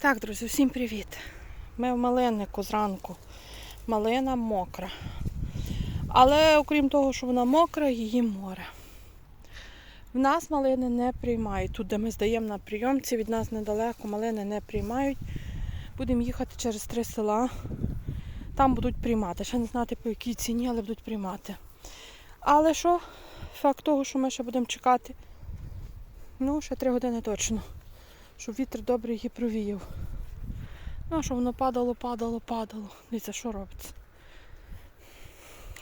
Так, друзі, всім привіт. Ми в малиннику зранку. Малина мокра. Але окрім того, що вона мокра, її море. В нас малини не приймають. Тут, де ми здаємо на прийомці, від нас недалеко малини не приймають. Будемо їхати через три села. Там будуть приймати. Ще не знати по якій ціні, але будуть приймати. Але що? Факт того, що ми ще будемо чекати. Ну, ще три години точно. Щоб вітер добре її провіяв. Ну, а що воно падало, падало, падало. Дивіться, що робиться.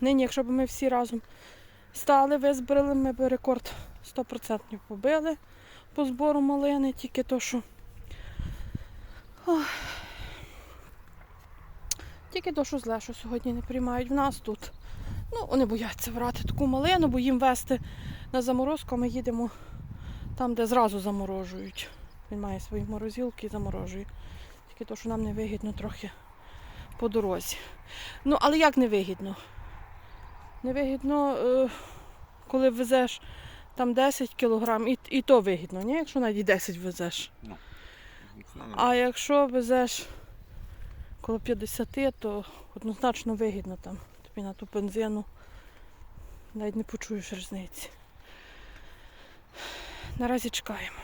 Нині, якщо б ми всі разом стали, визбирали, ми б рекорд 100% побили по збору малини, тільки то, що. Ох. Тільки то, що зле, що сьогодні не приймають в нас тут. Ну, вони бояться брати таку малину, бо їм вести на заморозку, а ми їдемо там, де зразу заморожують. Він має свої морозилки і заморожує. Тільки то, що нам не вигідно трохи по дорозі. Ну, але як не вигідно? Невигідно, е, коли везеш там 10 кілограм, і, і то вигідно, ні? якщо навіть 10 везеш. А якщо везеш коло 50, то однозначно вигідно там. Тобі на ту бензину навіть не почуєш різниці. Наразі чекаємо.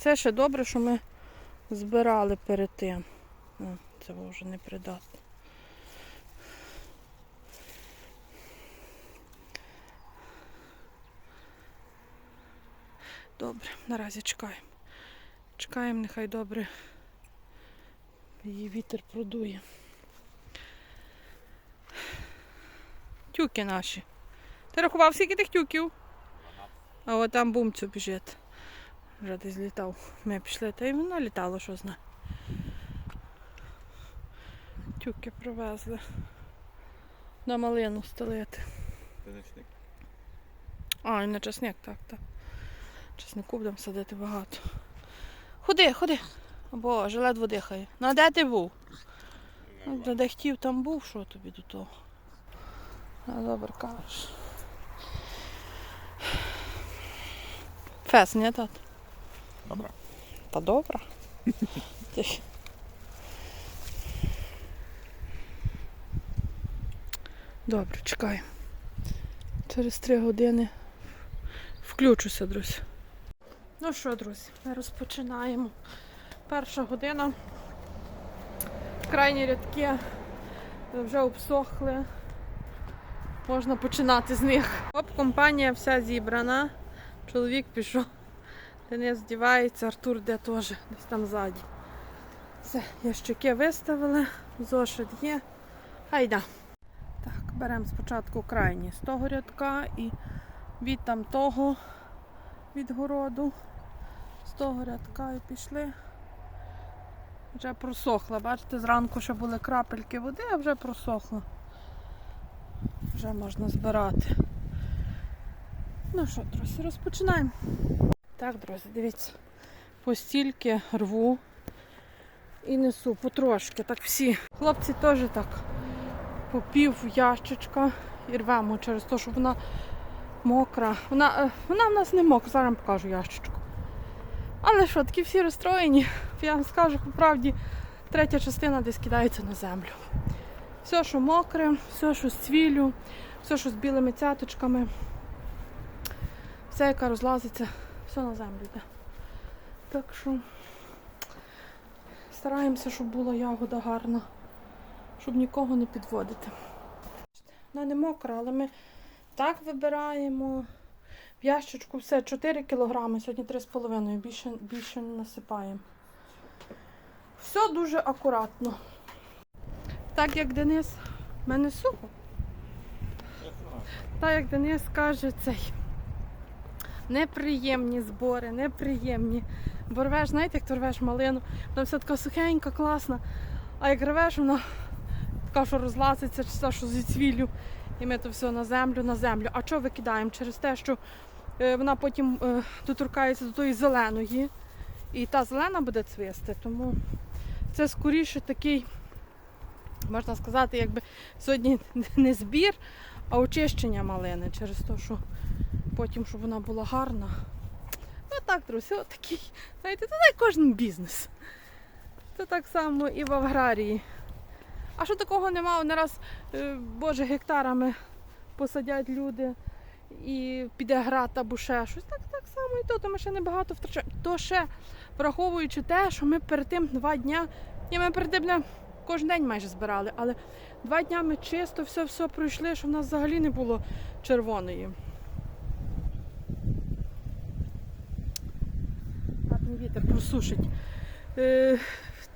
Це ще добре, що ми збирали перед тим. О, це вже не придатно. Добре, наразі чекаємо. Чекаємо, нехай добре її вітер продує. Тюки наші. Ти рахував скільки тих тюків? А от там бумцю біжить. Вже десь літав. Ми пішли, та й воно літало, що знає. Тюки привезли. На малину стелити. А, і на часник, так, так. Часнику будемо садити багато. Ходи, ходи. Боже, ледве дихає. Ну а де ти був? Ну, Де хотів, там був, що тобі до того? А добре кажеш. Фес, не тат? Добре. Та добре. Добре, чекаємо. Через три години включуся, друзі. Ну що, друзі, ми розпочинаємо. Перша година. Крайні рядки вже обсохли. Можна починати з них. Оп, компанія вся зібрана. Чоловік пішов. Денис здівається, Артур де теж, десь там ззаді. Все, ящики виставили, зошит є. Хайда. Так, беремо спочатку крайні з того рядка і від там того від городу. З того рядка і пішли. Вже просохла. Бачите, зранку ще були крапельки води, а вже просохло. Вже можна збирати. Ну що, друзі, розпочинаємо. Так, друзі, дивіться, постільки рву і несу потрошки. Так всі. Хлопці теж так по пів ящичка і рвемо через те, що вона мокра. Вона, е, вона в нас не мокра, зараз покажу ящичку. Але що, такі всі розстроєні, я вам скажу по правді, третя частина десь кидається на землю. Все, що мокре, все, що з цвіллю, все, що з білими цяточками, все, яка розлазиться, все на землю йде. Так що стараємося, щоб була ягода гарна, щоб нікого не підводити. Вона не мокра, але ми так вибираємо. В ящичку все 4 кілограми, сьогодні 3,5, більше, більше не насипаємо. Все дуже акуратно. Так як Денис, в мене сухо. Так як Денис каже, цей неприємні збори, неприємні. Бо рвеш, знаєте, як ти рвеш малину, вона все така сухенька, класна. А як рвеш, вона така, що розлазиться, чи та, що зі цвіллю. І ми то все на землю, на землю. А що викидаємо? Через те, що е, вона потім е, доторкається до тої зеленої. І та зелена буде цвісти. Тому це скоріше такий, можна сказати, якби сьогодні не збір, а очищення малини через те, що потім, щоб вона була гарна, Отак, друзі, отакий. Знаєте, це так кожен бізнес. Це так само і в аграрії. А що такого нема, не раз, е, боже, гектарами посадять люди і піде град або ще щось. Так, так само і то, то ми ще небагато втрачаємо. То ще враховуючи те, що ми перед тим два дня, ні, ми перед тим кожен день майже збирали, але два дня ми чисто все-все пройшли, що в нас взагалі не було червоної. Ладно, вітер просушить. Е,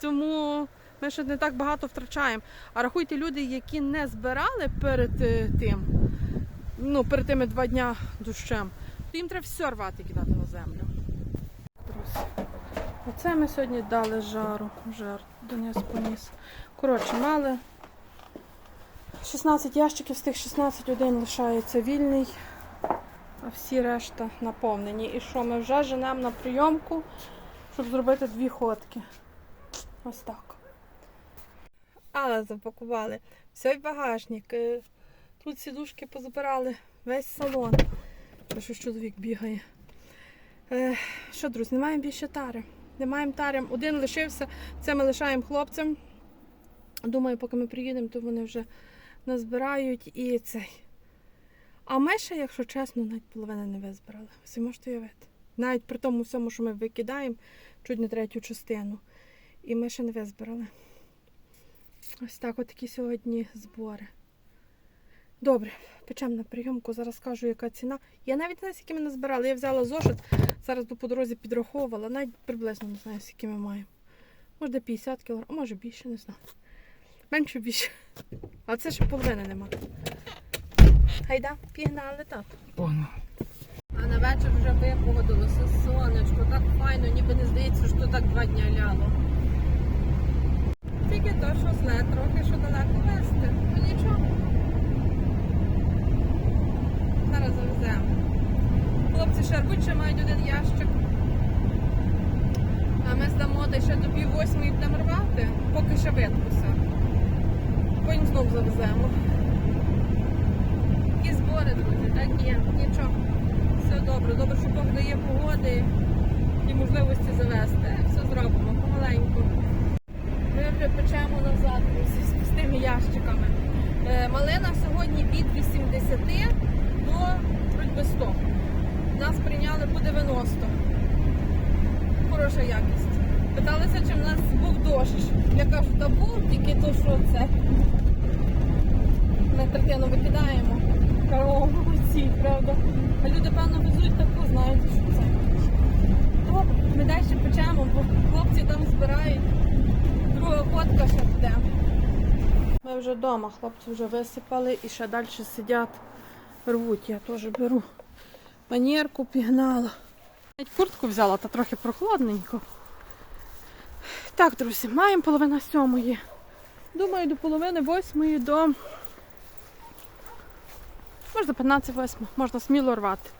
тому ми ще не так багато втрачаємо. А рахуйте, люди, які не збирали перед е, тим, ну, перед тими два дня дощем, то їм треба все рвати кидати на землю. Друзі, оце ми сьогодні дали жару. Жар доніс поніс. Коротше, мали 16 ящиків, з тих 16 один лишається вільний, а всі решта наповнені. І що, ми вже женемо на прийомку, щоб зробити дві ходки. Ось так. Але запакували. Все багажник. е, Тут сідушки позабирали, весь салон. Що чоловік бігає. Е, що, друзі, не маємо більше тари. Не маємо тари. Один лишився, це ми лишаємо хлопцям. Думаю, поки ми приїдемо, то вони вже назбирають і цей. А ми ще, якщо чесно, навіть половини не визбирали. Ви можете уявити. Навіть при тому всьому, що ми викидаємо чуть не третю частину. І ми ще не визбирали. Ось так, от такі сьогодні збори. Добре, печемо на прийомку, зараз скажу, яка ціна. Я навіть не знаю, скільки ми назбирали. Я взяла зошит, зараз по дорозі підраховувала, навіть приблизно не знаю, скільки ми маємо. Може, 50 кг, а може більше, не знаю. Менше більше. А це ще половини нема. Гайда, пігнали так. Погнали. Вечір вже випогодилося сонечко, так файно, ніби не здається, що так два дня ляло. Тільки то, що зле трохи, що далеко вести. Ну нічого. Зараз завеземо. Хлопці ще мають один ящик. А ми здамо десь ще до пів восьмої будемо рвати, поки ще виткуся. Потім знов завеземо. І збори, друзі, так є, нічого. Все добре, добре, що Бог дає погоди і можливості завести. Все зробимо помаленьку. Ми вже печемо назад друзі, з пустими ящиками. Е, Малина сьогодні від 80 до вроді 100. Нас прийняли по 90. Хороша якість. Питалися, чи в нас був дощ. Я кажу, та був, тільки то, що це. Ми третину викидаємо. Кажу, О, правда. А люди, певно, везуть таку, знаєте, що це. Добре, ми далі печемо, бо хлопці там збирають. Друга ходка ще буде. Ми вже вдома, хлопці вже висипали і ще далі сидять, рвуть. Я теж беру манірку, пігнала. Навіть куртку взяла, та трохи прохладненько. Так, друзі, маємо половина сьомої. Думаю, до половини восьмої до. Можна 15 восьма, можна сміло рвати.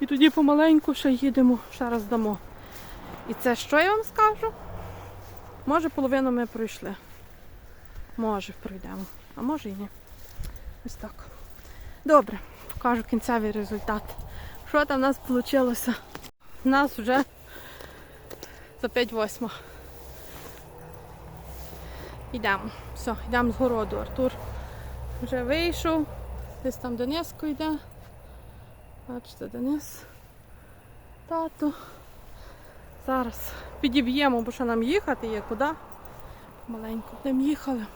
І тоді помаленьку ще їдемо, ще раз дамо. І це що я вам скажу? Може, половину ми пройшли. Може, пройдемо, а може і ні. Ось так. Добре, покажу кінцевий результат. Що там в нас вийшло? У нас вже за 5 восьма. Йдемо. Все, йдемо з городу. Артур вже вийшов. Десь там Дениско йде. Бачите, Денис. Тато. Зараз підіб'ємо, бо що нам їхати є куди. Маленько будемо їхали.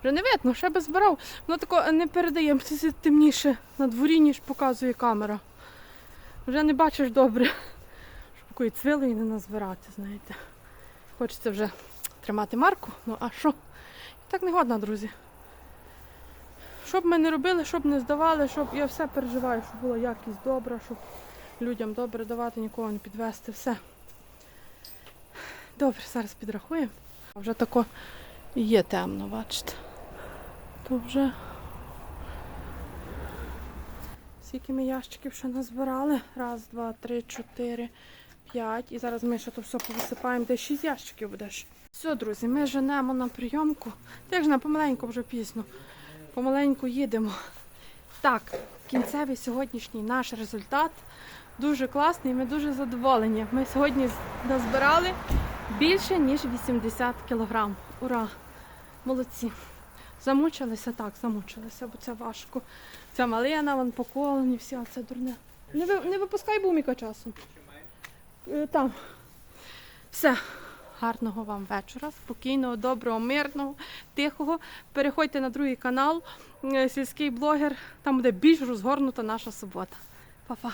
Вже не видно, ще би збирав. Воно тако не передає, це темніше на дворі, ніж показує камера. Вже не бачиш добре, щоб такої цвили і не назбирати, знаєте. Хочеться вже тримати марку, ну а що? Так не годна, друзі. Що б ми не робили, щоб не здавали, щоб я все переживаю, щоб була якість добра, щоб людям добре давати, нікого не підвести, все. Добре, зараз підрахуємо. Вже тако є темно, бачите. То вже скільки ми ящиків ще назбирали. Раз, два, три, чотири, п'ять. І зараз ми ще то все повисипаємо, де шість ящиків будеш. Все, друзі, ми женемо на прийомку. Як ж на помаленьку вже пізно. Помаленьку їдемо. Так, кінцевий сьогоднішній наш результат дуже класний, ми дуже задоволені. Ми сьогодні назбирали більше, ніж 80 кілограм. Ура! Молодці! Замучилися так, замучилися, бо це важко. Ця малина, вон поколені, всі, а це дурне. Не, ви, не випускай буміка часу. Е, Там. Все. Гарного вам вечора, спокійного, доброго, мирного, тихого. Переходьте на другий канал, е, сільський блогер. Там буде більш розгорнута наша субота. Па-па.